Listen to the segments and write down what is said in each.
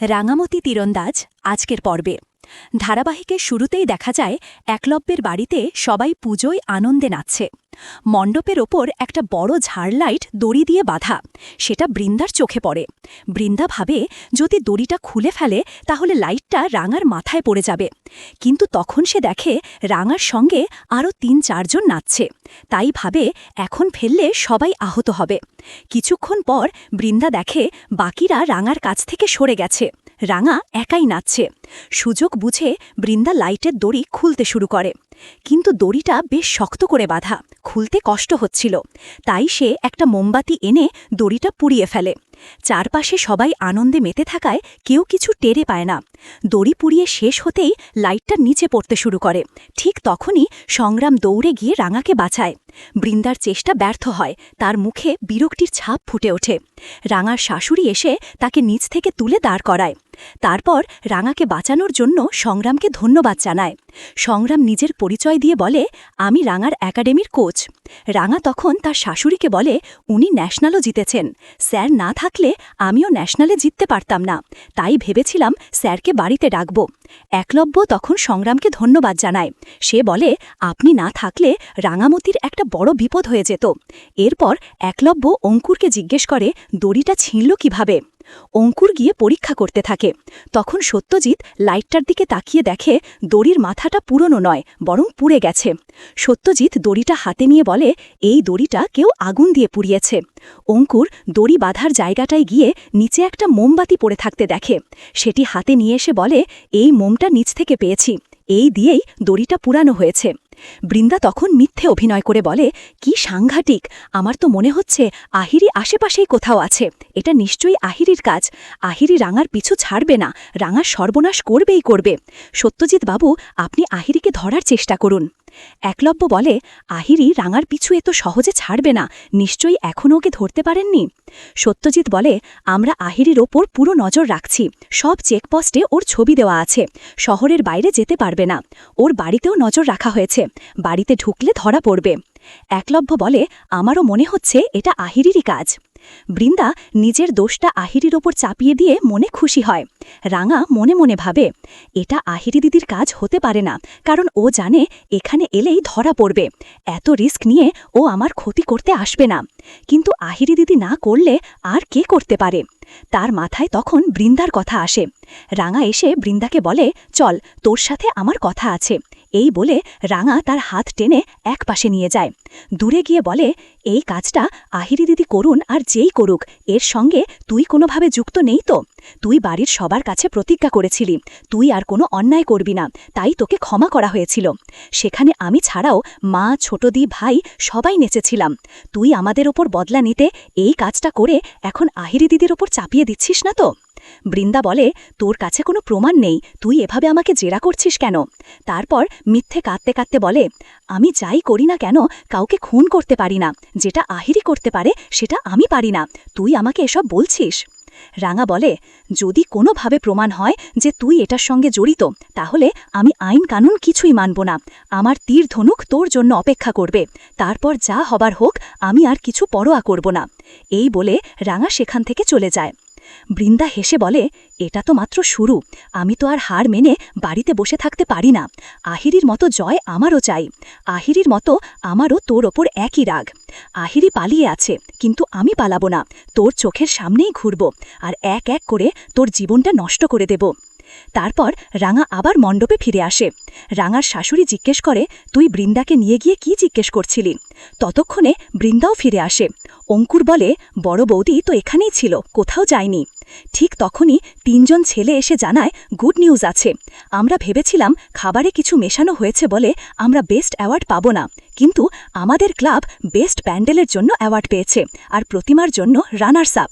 রাঙামতি তীরন্দাজ আজকের পর্বে। ধারাবাহিকের শুরুতেই দেখা যায়, একলব্যের বাড়িতে সবাই পুজোয় আনন্দে নাচছে। মণ্ডপের ওপর একটা বড় ঝাড় লাইট দড়ি দিয়ে বাঁধা, সেটা বৃন্দার চোখে পড়ে। বৃন্দা ভাবে, যদি দড়িটা খুলে ফেলে, তাহলে লাইটটা রাঙার মাথায় পড়ে যাবে। কিন্তু তখন সে দেখে, রাঙার সঙ্গে আরও তিন চারজন নাচছে। তাই ভাবে, এখন ফেললে সবাই আহত হবে। কিছুক্ষণ পর বৃন্দা দেখে, বাকিরা রাঙার কাছ থেকে সরে গেছে। রাঙা একাই নাচছে। সুযোগ বুঝে বৃন্দা লাইটের দড়ি খুলতে শুরু করে। কিন্তু দড়িটা বেশ শক্ত করে বাঁধা, খুলতে কষ্ট হচ্ছিল। তাই সে একটা মোমবাতি এনে দড়িটা পুড়িয়ে ফেলে। চারপাশে সবাই আনন্দে মেতে থাকায় কেউ কিছু টেরে পায় না। দড়ি পুড়িয়ে শেষ হতেই লাইটটা নিচে পড়তে শুরু করে। ঠিক তখনই সংগ্রাম দৌড়ে গিয়ে রাঙাকে বাঁচায়। বৃন্দার চেষ্টা ব্যর্থ হয়, তার মুখে বিরক্তির ছাপ ফুটে ওঠে। রাঙার শাশুড়ি এসে তাকে নিচ থেকে তুলে দাঁড় করায়। তারপর রাঙাকে বাঁচানোর জন্য সংগ্রামকে ধন্যবাদ জানায়। সংগ্রাম নিজের পরিচয় দিয়ে বলে, আমি রাঙার একাডেমির কোচ। রাঙা তখন তার শাশুড়িকে বলে, উনি ন্যাশনালও জিতেছেন। স্যার না থাকলে আমিও ন্যাশনালে জিততে পারতাম না। তাই ভেবেছিলাম স্যারকে বাড়িতে ডাকব। একলব্য তখন সংগ্রামকে ধন্যবাদ জানায়। সে বলে, আপনি না থাকলে রাঙামতির একটা বড় বিপদ হয়ে যেত। এরপর একলব্য অঙ্কুরকে জিজ্ঞেস করে, দড়িটা ছিঁড়ল কীভাবে? অঙ্কুর গিয়ে পরীক্ষা করতে থাকে। তখন সত্যজিৎ লাইটটার দিকে তাকিয়ে দেখে দড়ির মাথাটা পুরনো নয়, বরং পুড়ে গেছে। সত্যজিৎ দড়িটা হাতে নিয়ে বলে, এই দড়িটা কেউ আগুন দিয়ে পুড়িয়েছে। অঙ্কুর দড়ি বাঁধার জায়গাটায় গিয়ে নিচে একটা মোমবাতি পড়ে থাকতে দেখে। সেটি হাতে নিয়ে এসে বলে, এই মোমটা নিচ থেকে পেয়েছি। এই দিয়েই দড়িটা পুরানো হয়েছে। বৃন্দা তখন মিথ্যে অভিনয় করে বলে, কি সাংঘাতিক! আমার তো মনে হচ্ছে আহিরি আশেপাশেই কোথাও আছে। এটা নিশ্চয়ই আহিরির কাজ। আহিরি রাঙার পিছু ছাড়বে না। রাঙার সর্বনাশ করবেই করবে। সত্যজিৎ বাবু, আপনি আহিরিকে ধরার চেষ্টা করুন। একলব্য বলে, আহিরি রাঙার পিছু এত সহজে ছাড়বে না, নিশ্চয়ই এখনও ওকে ধরতে পারেননি? সত্যজিৎ বলে, আমরা আহিরির ওপর পুরো নজর রাখছি, সব চেকপোস্টে ওর ছবি দেওয়া আছে, শহরের বাইরে যেতে পারবে না, ওর বাড়িতেও নজর রাখা হয়েছে, বাড়িতে ঢুকলে ধরা পড়বে। একলব্য বলে, আমারও মনে হচ্ছে এটা আহিরিরই কাজ। বৃন্দা নিজের দোষটা আহিরির ওপর চাপিয়ে দিয়ে মনে খুশি হয়। রাঙা মনে মনে ভাবে, এটা আহিরি দিদির কাজ হতে পারে না, কারণ ও জানে এখানে এলেই ধরা পড়বে। এত রিস্ক নিয়ে ও আমার ক্ষতি করতে আসবে না। কিন্তু আহিরি দিদি না করলে আর কে করতে পারে? তার মাথায় তখন বৃন্দার কথা আসে। রাঙা এসে বৃন্দাকে বলে, চল, তোর সাথে আমার কথা আছে। এই বলে রাঙা তার হাত টেনে এক পাশে নিয়ে যায়। দূরে গিয়ে বলে, এই কাজটা আহিরি দিদি করুন আর যেই করুক, এর সঙ্গে তুই কোনোভাবে যুক্ত নেই তো? তুই বাড়ির সবার কাছে প্রতিজ্ঞা করেছিলি, তুই আর কোনো অন্যায় করবি না, তাই তোকে ক্ষমা করা হয়েছিল। সেখানে আমি ছাড়াও মা ছোটদি ভাই সবাই নেচেছিলাম। তুই আমাদের ওপর বদলা নিতে এই কাজটা করে এখন আহিরি দিদির ওপর চাপিয়ে দিচ্ছিস না তো? বৃন্দা বলে, তোর কাছে কোনো প্রমাণ নেই। তুই এভাবে আমাকে জেরা করছিস কেন? তারপর মিথ্যে কাঁদতে কাঁদতে বলে, আমি যাই করি না কেন, কাউকে খুন করতে পারি না। যেটা আহিরি করতে পারে, সেটা আমি পারি না। তুই আমাকে এসব বলছিস? রাঙা বলে, যদি কোনোভাবে প্রমাণ হয় যে তুই এটার সঙ্গে জড়িত, তাহলে আমি আইন কানুন কিছুই মানব না। আমার তীর ধনুক তোর জন্য অপেক্ষা করবে। তারপর যা হবার হোক, আমি আর কিছু পরোয়া করব না। এই বলে রাঙা সেখান থেকে চলে যায়। বৃন্দা হেসে বলে, এটা তো মাত্র শুরু। আমি তো আর হার মেনে বাড়িতে বসে থাকতে পারি না। আহিরির মতো জয় আমারও চাই। আহিরির মতো আমারও তোর ওপর একই রাগ। আহিরি পালিয়ে আছে, কিন্তু আমি পালাবো না। তোর চোখের সামনেই ঘুরব, আর এক এক করে তোর জীবনটা নষ্ট করে দেব। তারপর রাঙা আবার মণ্ডপে ফিরে আসে। রাঙার শাশুড়ি জিজ্ঞেস করে, তুই বৃন্দাকে নিয়ে গিয়ে কি জিজ্ঞেস করছিলি? ততক্ষণে বৃন্দাও ফিরে আসে। অঙ্কুর বলে, বড় বৌদি তো এখানেই ছিল, কোথাও যায়নি। ঠিক তখনই তিনজন ছেলে এসে জানায়, গুড নিউজ আছে। আমরা ভেবেছিলাম খাবারে কিছু মেশানো হয়েছে বলে আমরা বেস্ট অ্যাওয়ার্ড পাব না। কিন্তু আমাদের ক্লাব বেস্ট প্যান্ডেলের জন্য অ্যাওয়ার্ড পেয়েছে, আর প্রতিমার জন্য রানার্স আপ।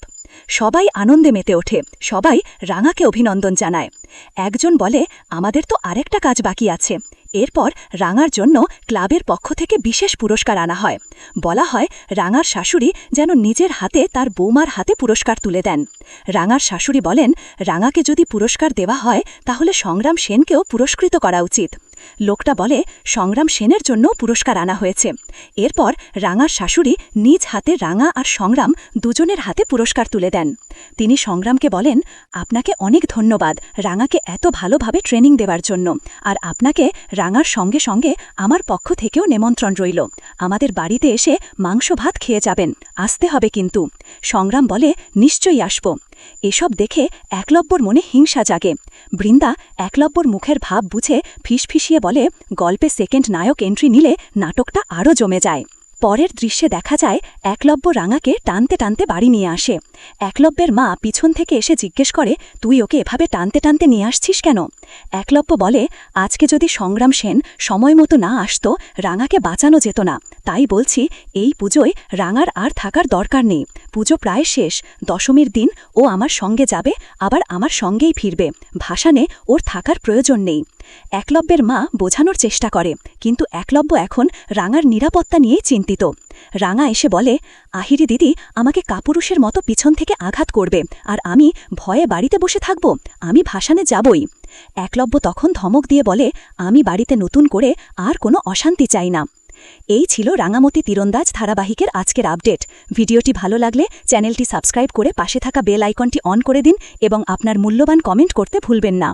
সবাই আনন্দে মেতে ওঠে, সবাই রাঙাকে অভিনন্দন জানায়। একজন বলে, আমাদের তো আরেকটা কাজ বাকি আছে। এরপর রাঙার জন্য ক্লাবের পক্ষ থেকে বিশেষ পুরস্কার আনা হয়। বলা হয়, রাঙার শাশুড়ি যেন নিজের হাতে তার বৌমার হাতে পুরস্কার তুলে দেন। রাঙার শাশুড়ি বলেন, রাঙাকে যদি পুরস্কার দেওয়া হয়, তাহলে সংগ্রাম সেনকেও পুরস্কৃত করা উচিত। লোকটা বলে, সংগ্রাম সেনের জন্য পুরস্কার আনা হয়েছে। এরপর রাঙার শাশুড়ি নিজ হাতে রাঙা আর সংগ্রাম দুজনের হাতে পুরস্কার তুলে দেন। তিনি সংগ্রামকে বলেন, আপনাকে অনেক ধন্যবাদ, রাঙাকে এত ভালোভাবে ট্রেনিং দেওয়ার জন্য। আর আপনাকে রাঙার সঙ্গে সঙ্গে আমার পক্ষ থেকেও নেমন্ত্রণ রইল। আমাদের বাড়িতে এসে মাংস ভাত খেয়ে যাবেন। আসতে হবে কিন্তু। সংগ্রাম বলে, নিশ্চয়ই আসব। এসব দেখে একলব্যর মনে হিংসা জাগে। বৃন্দা একলব্যর মুখের ভাব বুঝে ফিসফিসিয়ে বলে, গল্পে সেকেন্ড নায়ক এন্ট্রি নিলে নাটকটা আরও জমে যায়। পরের দৃশ্যে দেখা যায় একলব্য রাঙাকে টানতে টানতে বাড়ি নিয়ে আসে। একলব্যের মা পিছন থেকে এসে জিজ্ঞেস করে, তুই ওকে এভাবে টানতে টানতে নিয়ে আসছিস কেন? একলব্য বলে, আজকে যদি সংগ্রাম সেন সময় মতো না আসত, রাঙাকে বাঁচানো যেত না। তাই বলছি, এই পুজোয় রাঙার আর থাকার দরকার নেই। পুজো প্রায় শেষ। দশমীর দিন ও আমার সঙ্গে যাবে, আবার আমার সঙ্গেই ফিরবে। ভাসানে ওর থাকার প্রয়োজন নেই। একলব্যের মা বোঝানোর চেষ্টা করে, কিন্তু একলব্য এখন রাঙার নিরাপত্তা নিয়েই চিন্তিত। রাঙা এসে বলে, আহিরি দিদি, আমাকে কাপুরুষের মতো পিছন থেকে আঘাত করবে, আর আমি ভয়ে বাড়িতে বসে থাকব, আমি ভাসানে যাবই। একলব্য তখন ধমক দিয়ে বলে, আমি বাড়িতে নতুন করে আর কোনো অশান্তি চাই না। এই ছিল রাঙামতি তীরন্দাজ ধারাবাহিকের আজকের আপডেট। ভিডিওটি ভালো লাগলে চ্যানেলটি সাবস্ক্রাইব করে পাশে থাকা বেল আইকনটি অন করে দিন এবং আপনার মূল্যবান কমেন্ট করতে ভুলবেন না।